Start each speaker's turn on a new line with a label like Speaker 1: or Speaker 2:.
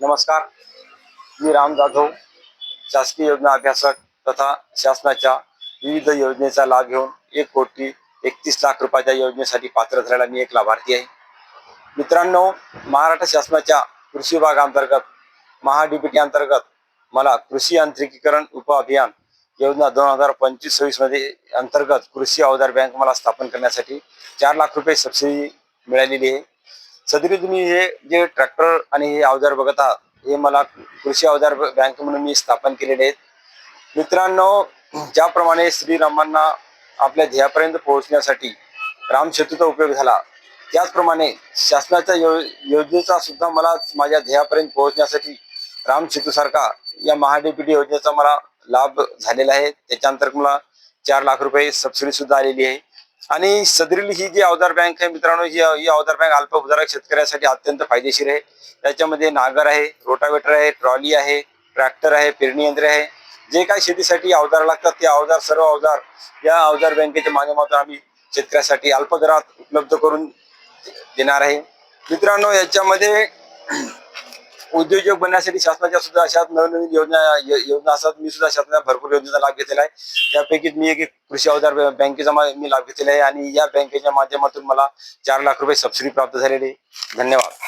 Speaker 1: नमस्कार. मी राम जाधव शासकीय योजना अभ्यासक तथा शासनाच्या विविध योजनेचा लाभ घेऊन एक कोटी एकतीस लाख रुपयाच्या योजनेसाठी पात्र झालेला मी एक लाभार्थी आहे. मित्रांनो महाराष्ट्र शासनाच्या कृषी विभागाअंतर्गत महाडीबीटी अंतर्गत मला कृषी यांत्रिकीकरण उप अभियान योजना दोन हजार पंचवीस सव्वीसमध्ये अंतर्गत कृषी अवजार बँक मला स्थापन करण्यासाठी चार लाख रुपये सबसिडी मिळालेली आहे. सदरी तुम्ही हे जे ट्रॅक्टर आणि हे अवजार बघत आहात हे मला कृषी अवजार बँक म्हणून मी स्थापन केलेले आहेत. मित्रांनो ज्याप्रमाणे श्रीरामांना आपल्या ध्येयापर्यंत पोहोचण्यासाठी रामसेतूचा उपयोग झाला त्याचप्रमाणे शासनाच्या यो योजनेचा सुद्धा मला माझ्या ध्येयापर्यंत पोहोचण्यासाठी रामसेतूसारखा या महाडीपीटी योजनेचा मला लाभ झालेला आहे. त्याच्यानंतर मला चार लाख रुपये सबसिडी सुद्धा आलेली आहे. आणि सदरील ही जी अवधार बँक आहे मित्रांनो ही ही अवधार बँक अल्पभूधारक शेतकऱ्यासाठी अत्यंत फायदेशीर आहे. त्याच्यामध्ये नागर आहे रोटावेटर आहे ट्रॉली आहे ट्रॅक्टर आहे पेरणी यंत्र आहे. जे काही शेतीसाठी अवजार लागतात ते अवजार सर्व अवजार या अवजार बँकेच्या माध्यमातून आम्ही शेतकऱ्यासाठी अल्प दरात उपलब्ध करून देणार आहे. मित्रांनो याच्यामध्ये उद्योजक बनण्यासाठी शासनाच्या सुद्धा अशा नवनवीन योजना योजना असतात. मी सुद्धा शासनाच्या भरपूर योजनेचा लाभ घेतलेला आहे. त्यापैकी मी एक कृषी अवजार बँकेचा मी लाभ घेतलेला आहे. आणि या बँकेच्या माध्यमातून मला चार लाख रुपये सबसिडी प्राप्त झालेली आहे. धन्यवाद.